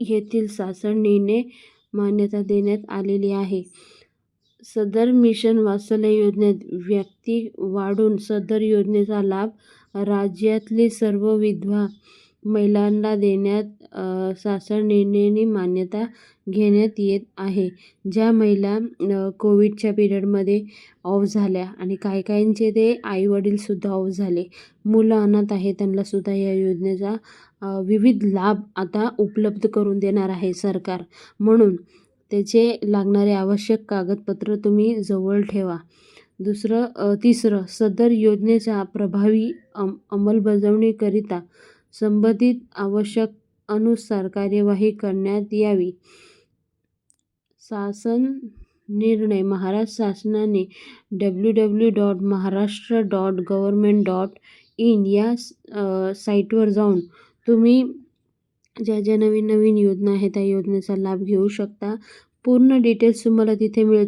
येथील सासणीने मान्यता देण्यात आलेली आहे. सदर मिशन वात्सल्य योजनेत व्यक्ती वाढून सदर योजनेचा लाभ राज्यातली सर्व विधवा महिलांना देण्यात शासन मान्यता घेण्यात येत आहे. ज्या महिला कोविडच्या पिरियडमध्ये ऑफ झाल्या आणि काही काहींचे ते आईवडीलसुद्धा ऑफ झाले, मुलं अनाथ आहे त्यांनासुद्धा या योजनेचा विविध लाभ आता उपलब्ध करून देणार आहे सरकार. म्हणून त्याचे लागणारे आवश्यक कागदपत्र तुम्ही जवळ ठेवा. दुसरं तिसरं सदर योजनेच्या प्रभावी अंमलबजावणीकरिता संबंधित आवश्यक अनुसार कार्यवाही करण्यात यावी. शासन निर्णय महाराष्ट्र शासनाने W W dot Maharashtra dot government dot in या साईटवर जाऊन तुम्ही ज्या ज्या नवीन नवीन योजना आहेत त्या योजनेचा लाभ घेऊ शकता. पूर्ण डिटेल्स तुम्हाला तिथे मिळतील.